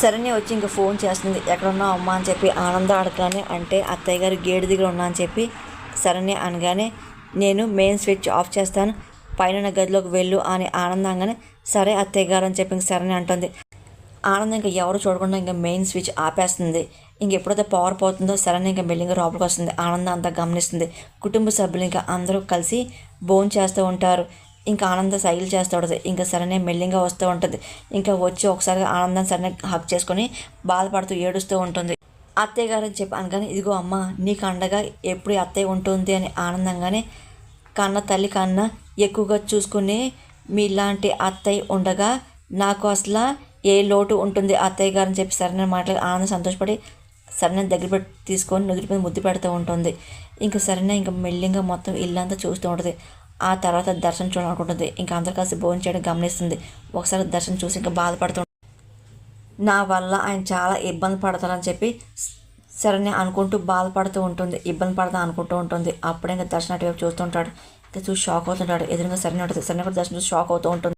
శరణ్య వచ్చి ఇంకా ఫోన్ చేస్తుంది. ఎక్కడున్నావు అమ్మ అని చెప్పి ఆనంద అడగానే అంటే అత్తయ్య గారు గేటు దగ్గర ఉన్నా అని చెప్పి శరణ్య అనగానే నేను మెయిన్ స్విచ్ ఆఫ్ చేస్తాను. పైన ఉన్న గదిలోకి వెళ్ళు అని ఆనందంగానే సరే అత్తయ్య గారు అని చెప్పి ఇంక శరణ్య అంటుంది. ఆనందం ఇంకా ఎవరు చూడకుండా ఇంకా మెయిన్ స్విచ్ ఆపేస్తుంది. ఇంక ఎప్పుడైతే పవర్ పోతుందో సరైన ఇంకా బిల్డింగ్ లోపలికి వస్తుంది. ఆనందం అంతా గమనిస్తుంది. కుటుంబ సభ్యులు ఇంకా అందరూ కలిసి భోజనం చేస్తూ ఉంటారు. ఇంకా ఆనందం సైకిల్ చేస్తూ ఉంటుంది. ఇంకా సరైన మెల్లింగా వస్తూ ఉంటుంది. ఇంకా వచ్చి ఒకసారి ఆనందం సరైన హక్ చేసుకొని బాధపడుతూ ఏడుస్తూ ఉంటుంది. అత్తయ్య గారు అని చెప్పి అనగానే ఇదిగో అమ్మ నీకు అండగా ఎప్పుడు అత్తయ్య ఉంటుంది? అని ఆనందంగానే కన్న తల్లి కన్నా ఎక్కువగా చూసుకుని మీలాంటి అత్తయ్య ఉండగా నాకు అసలు ఏ లోటు ఉంటుంది? అత్తయ్య గారు అని చెప్పి సరైన మాటలు ఆనందం సంతోషపడి సరైన దగ్గర పెట్టి తీసుకొని నుదుటి మీద ముద్దు పెడుతూ ఉంటుంది. ఇంకా సరైన ఇంకా మెల్లింగా మొత్తం ఇల్లంతా చూస్తూ ఉంటుంది. ఆ తర్వాత దర్శనం చూడాలనుకుంటుంది. ఇంకా అందరు కలిసి భోజనం చేయడం గమనిస్తుంది. ఒకసారి దర్శనం చూసి ఇంకా బాధపడుతూ నా వల్ల ఆయన చాలా ఇబ్బంది పడతారని చెప్పి సరే అనుకుంటూ బాధపడుతూ ఉంటుంది. ఇబ్బంది పడతా అనుకుంటూ ఉంటుంది. అప్పుడే ఇంకా దర్శనం అటువైపు చూస్తుంటాడు ఇంకా చూసి షాక్ అవుతుంటాడు. ఎదురుగా సరైన ఉంటుంది. సరైన కూడా దర్శనం చూసి షాక్ అవుతూ ఉంటుంది.